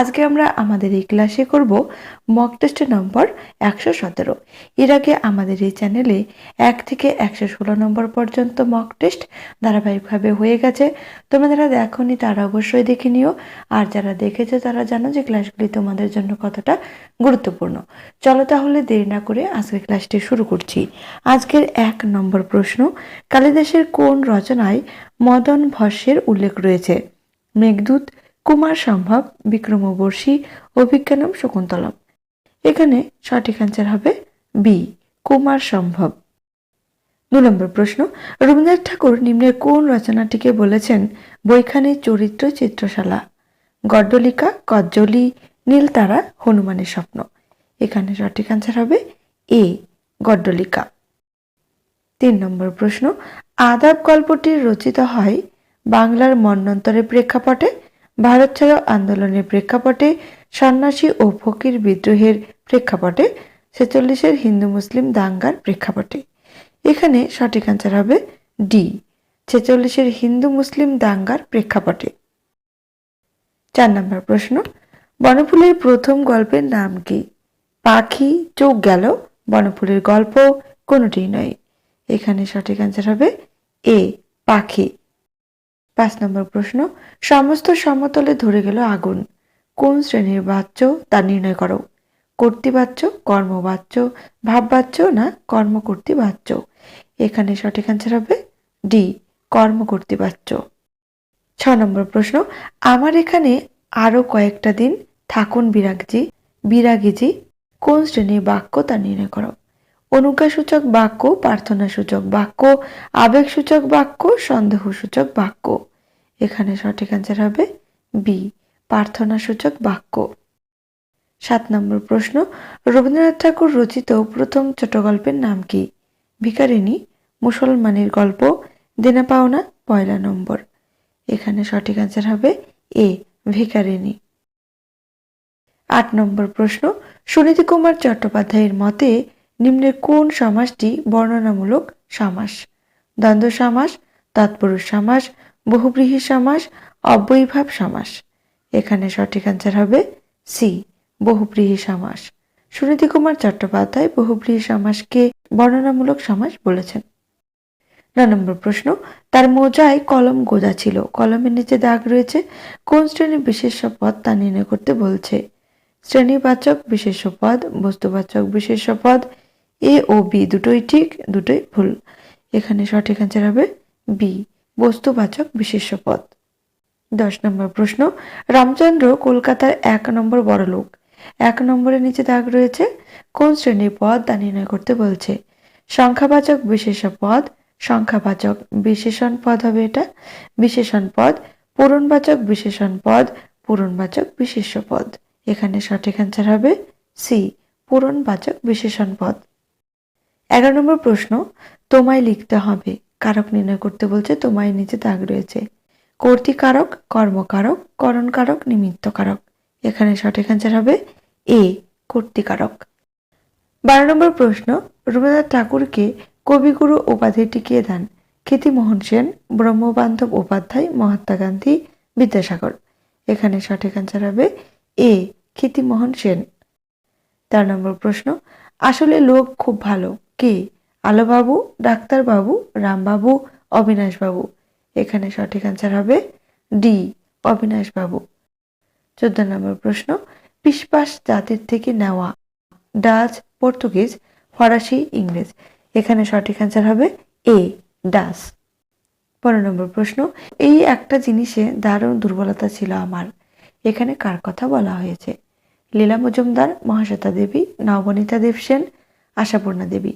আজকে আমরা আমাদের এই ক্লাসে করব মক টেস্টের নম্বর একশো সতেরো। এর আগে আমাদের এই চ্যানেলে এক থেকে একশো ষোলো নম্বর পর্যন্ত মক টেস্ট ধারাবাহিকভাবে হয়ে গেছে। তোমরা যারা দেখোনি তারা অবশ্যই দেখে নিও। আর যারা দেখেছ তারা জানো যে ক্লাসগুলি তোমাদের জন্য কতটা গুরুত্বপূর্ণ। চলো তাহলে দেরি না করে আজকের ক্লাসটি শুরু করছি। আজকের এক নম্বর প্রশ্ন, কালিদাসের কোন রচনায় মদন ভস্যের উল্লেখ রয়েছে? মেঘদূত কুমার সম্ভব বিক্রমবর্ষী অভিজ্ঞানম শকুন্তলম। এখানে সঠিক অ্যান্সার হবে বি, কুমার সম্ভব। দু নম্বর প্রশ্ন, রবীন্দ্রনাথ ঠাকুর নিম্নের কোন রচনাটিকে বলেছেন বৈখানী চরিত্র চিত্রশালা? গড্ডলিকা, কজ্জলি, নীলতারা, হনুমানের স্বপ্ন। এখানে সঠিক অ্যান্সার হবে এ, গড্ডলিকা। তিন নম্বর প্রশ্ন, আদাব গল্পটি রচিত হয় বাংলার মন্বন্তরের প্রেক্ষাপটে ভারত ছাড়ো আন্দোলনের প্রেক্ষাপটে সন্ন্যাসী ও ফকির বিদ্রোহের প্রেক্ষাপটে ছেচল্লিশের হিন্দু মুসলিম দাঙ্গার প্রেক্ষাপটে। এখানে সঠিক অ্যান্সার হবে ডি ছেচল্লিশের হিন্দু মুসলিম দাঙ্গার প্রেক্ষাপটে। চার নম্বর প্রশ্ন, বনফুলের প্রথম গল্পের নাম কি? পাখি, চোখ গেল, বনফুলের গল্প কোনোটি নয়। এখানে সঠিক অ্যান্সার হবে এ পাখি। পাঁচ নম্বর প্রশ্ন, সমস্ত সমতলে ধরে গেল আগুন। কোন শ্রেণির বাচ্য তা নির্ণয় করো? কর্তৃবাচ্য কর্মবাচ্য ভাববাচ্য না কর্মকর্তৃবাচ্য এখানে সঠিক অ্যান্সার হবে ডি কর্মকর্তৃবাচ্য ছ নম্বর প্রশ্ন, আমার এখানে আরও কয়েকটা দিন থাকুন বিরাগজি, বিরাগীজি, কোন শ্রেণির বাক্য তা নির্ণয় করো? অনুজ্ঞাসূচক বাক্য, প্রার্থনাসূচক বাক্য, আবেগসূচক বাক্য, সন্দেহসূচক বাক্য। এখানে সঠিক অ্যান্সার হবে বি প্রার্থনাসূচক বাক্য। সাত নম্বর প্রশ্ন, রবীন্দ্রনাথ ঠাকুর রচিত প্রথম ছোট গল্পের নাম কি? ভিকারিনী মুসলমানের গল্প, দেনা পাওনা, পয়লা নম্বর। এখানে সঠিক অ্যান্সার হবে এ ভিকারিনী আট নম্বর প্রশ্ন, সুনীতি কুমার চট্টোপাধ্যায়ের মতে নিম্নের কোন সমাসটি বর্ণনামূলক সমাস? দ্বন্দ্ব সমাস তৎপুরুষ সমাস, বহুব্রীহি সমাস, অব্যয়ীভাব সমাস। এখানে সঠিক অ্যান্সার হবে সি বহুব্রীহি সমাস। সুনীতি কুমার চট্টোপাধ্যায় বহুব্রীহি সমাসকে বর্ণনামূলক সমাস বলেছেন। ন নম্বর প্রশ্ন, তার মোজায় কলম গোজা ছিল। কলমের নিচে দাগ রয়েছে। কোন শ্রেণির বিশেষ্য পদ তা নির্ণয় করতে বলছে? শ্রেণীবাচক বিশেষ্য পদ, বস্তুবাচক বিশেষ্য পদ এ ও বি দুটোই ঠিক, দুটোই ভুল। এখানে সঠিক অ্যান্সার হবে বি বস্তুবাচক বিশেষ্য পদ। দশ নম্বর প্রশ্ন, রামচন্দ্র কলকাতার এক নম্বর বড়লোক এক নম্বরের নিচে দাগ রয়েছে, কোন শ্রেণির পদ তা নির্ণয় করতে বলছে? সংখ্যাবাচক বিশেষ্য পদ, সংখ্যাবাচক বিশেষণ পদ হবে এটা। বিশেষণ পদ, পূরণবাচক বিশেষণ পদ, পূরণবাচক বিশেষ্য পদ। এখানে সঠিক অ্যান্সার হবে সি পূরণবাচক বিশেষণ পদ। এগারো নম্বর প্রশ্ন, তোমায় লিখতে হবে। কারক নির্ণয় করতে বলছে, তোমায় নিচে দাগ রয়েছে। কর্তিকারক কর্মকারক করণকারক নিমিত্তকারক এখানে সঠিক অ্যান্সার হবে এ কর্তিকারক বারো নম্বর প্রশ্ন, রবীন্দ্রনাথ ঠাকুরকে কবিগুরু উপাধিটি কে দেন খ্যাতিমোহন সেন, ব্রহ্মবান্ধব উপাধ্যায়, মহাত্মা গান্ধী, বিদ্যাসাগর। এখানে সঠিক অ্যান্সার হবে এ খ্যাতিমোহন সেন। চার নম্বর প্রশ্ন, আসলে লোক খুব ভালো। কে? আলোবাবু, ডাক্তারবাবু, রামবাবু, অবিনাশবাবু। এখানে সঠিক অ্যান্সার হবে ডি, অবিনাশবাবু। চোদ্দ নম্বর প্রশ্ন, পিসপাস জাতির থেকে নেওয়া, ডাচ, পর্তুগিজ, ফরাসি, ইংরেজ। এখানে সঠিক অ্যান্সার হবে এ ডাস পনেরো নম্বর প্রশ্ন, এই একটা জিনিসে দারুণ দুর্বলতা ছিল আমার। এখানে কার কথা বলা হয়েছে? লীলা মজুমদার, মহাশ্বেতা দেবী, নবনীতা দেবসেন আশাপূর্ণা দেবী।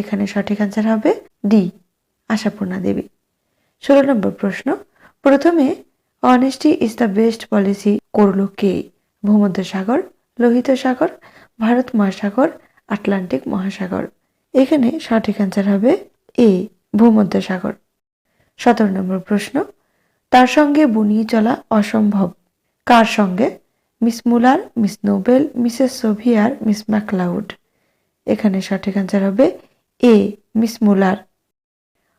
এখানে সঠিক অ্যান্সার হবে ডি আশাপূর্ণা দেবী। ষোলো নম্বর প্রশ্ন, প্রথমে honesty is the best policy করল কে? ভূমধ্য সাগর লোহিত সাগর ভারত মহাসাগর, আটলান্টিক মহাসাগর। এখানে সঠিক অ্যান্সার হবে এ ভূমধ্য সাগর সতেরো নম্বর প্রশ্ন, তার সঙ্গে বুনিয়ে চলা অসম্ভব। কার সঙ্গে? Miss Muller, Miss Noble, Mrs Sovier, Miss McLeod. এখানে সঠিক অ্যান্সার হবে এ, মিস মুলার।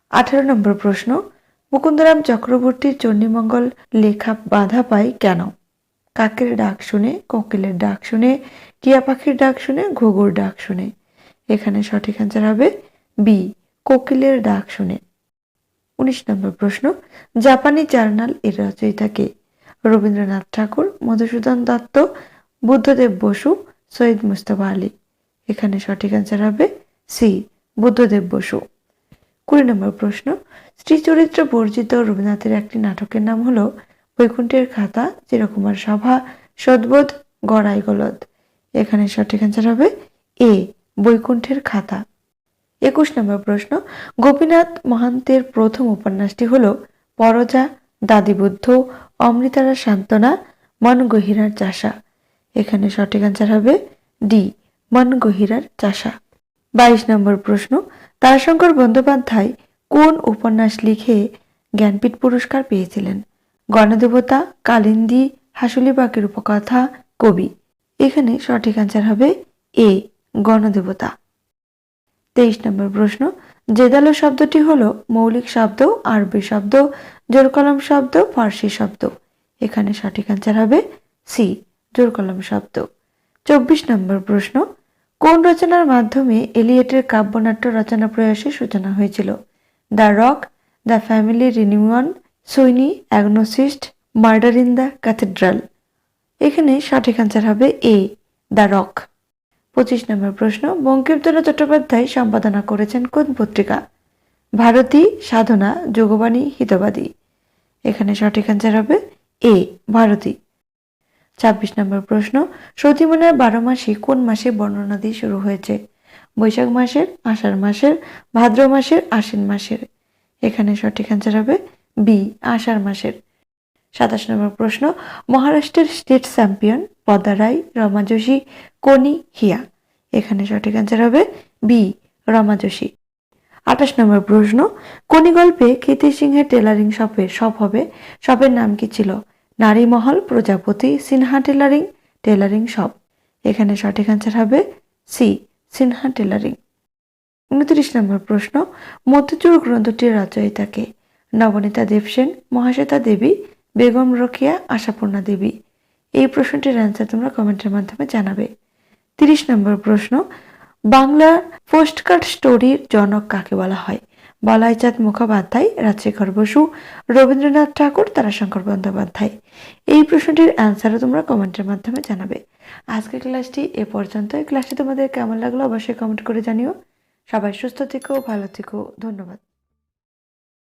আঠারো নম্বর প্রশ্ন, মুকুন্দরাম চক্রবর্তীর চণ্ডীমঙ্গল লেখা বাধা পায় কেন? কাকের ডাক শুনে, কোকিলের ডাক শুনে, টিয়া পাখির ডাক শুনে, ঘুঘুর ডাক শুনে। এখানে সঠিক অ্যান্সার হবে বি, কোকিলের ডাক শুনে। উনিশ নম্বর প্রশ্ন, জাপানি জার্নাল এর রচয়িতা কে? রবীন্দ্রনাথ ঠাকুর, মধুসূদন দত্ত, বুদ্ধদেব বসু, সৈয়দ মুস্তফা আলী। এখানে সঠিক অ্যান্সার হবে সি বুদ্ধদেব বসু। কুড়ি নম্বর প্রশ্ন স্ত্রী চরিত্র বর্জিত রবীন্দ্রনাথের একটি নাটকের নাম হলো বৈকুণ্ঠের খাতা, চিরকুমার সভা, সদ্বোধ, গড়াই গলদ। এখানে সঠিক অ্যান্সার হবে এ, বৈকুণ্ঠের খাতা। একুশ নম্বর প্রশ্ন, গোপীনাথ মহান্তের প্রথম উপন্যাসটি হল পরজা, দাদিবুদ্ধ, অমৃতারা সান্ত্বনা মন গহিরার চাষা। এখানে সঠিক অ্যান্সার হবে ডি মন গহিরার চাষা। বাইশ নম্বর প্রশ্ন, তারাশঙ্কর বন্দ্যোপাধ্যায় কোন উপন্যাস লিখে জ্ঞানপীঠ পুরস্কার পেয়েছিলেন? গণদেবতা, কালিন্দী, হাসুলিবাগের উপকথা, কবি। এখানে সঠিক অ্যান্সার হবে এ, গণদেবতা। তেইশ নম্বর প্রশ্ন, জেদালো শব্দটি হল মৌলিক শব্দ, আরবি শব্দ, জোরকলম শব্দ, ফার্সি শব্দ। এখানে সঠিক অ্যান্সার হবে সি, জোরকলম শব্দ। চব্বিশ নম্বর প্রশ্ন কোন রচনার মাধ্যমে এলিয়েটের কাব্যনাট্য রচনা প্রয়াসের সূচনা হয়েছিল? The rock, the family reunion, Sweeney, Agonistes, murder in the cathedral. এখানে সঠিক অ্যান্সার হবে এ দ্য রক। পঁচিশ নম্বর প্রশ্ন, বঙ্কিমচন্দ্র চট্টোপাধ্যায় সম্পাদনা করেছেন কোন পত্রিকা? ভারতী, সাধনা, যোগবাণী, হিতবাদী। এখানে সঠিক অ্যান্সার হবে এ ভারতী। ছাব্বিশ নম্বর প্রশ্ন, সতীমনের বারো মাসে কোন মাসে বর্ণনা দিয়ে শুরু হয়েছে? বৈশাখ মাসের, আষাঢ় মাসের, ভাদ্র মাসের, আশ্বিন মাসের। এখানে সঠিক অ্যান্সার হবে বি, আষাঢ় মাসের। সাতাশ নম্বর প্রশ্ন, মহারাষ্ট্রের স্টেট চ্যাম্পিয়ন পদ্মা রায়, রমা যোশী, কনি হিয়া? এখানে সঠিক অ্যান্সার হবে বি, রমা যোশী। আঠাশ নম্বর প্রশ্ন, কোনি গল্পে কীর্তি সিংহের টেলারিং শপের শপ হবে? শপের নাম কি ছিল? নারী মহল প্রজাপতি, সিনহা টেলারিং টেলারিং শপ। এখানে সঠিক অ্যান্সার হবে সি, সিনহা টেলারিং। উনত্রিশ নম্বর প্রশ্ন মধ্যচুর গ্রন্থটির রচয়িতাকে? নবনীতা দেবসেন মহাশ্বেতা দেবী, বেগম রকিয়া, আশাপূর্ণা দেবী। এই প্রশ্নটির অ্যান্সার তোমরা কমেন্টের মাধ্যমে জানাবে। তিরিশ নম্বর প্রশ্ন বাংলা পোস্টকার্ড স্টোরির জনক কাকে বলা হয়? বলাইচাঁদ মুখোপাধ্যায় রাজশেখর বসু, রবীন্দ্রনাথ ঠাকুর, তারাশঙ্কর বন্দ্যোপাধ্যায়। এই প্রশ্নটির অ্যান্সারও তোমরা কমেন্টের মাধ্যমে জানাবে। আজকের ক্লাসটি এ পর্যন্ত ক্লাসটি তোমাদের কেমন লাগল অবশ্যই কমেন্ট করে জানিও। সবাই সুস্থ থেকো, ভালো থেকো। ধন্যবাদ।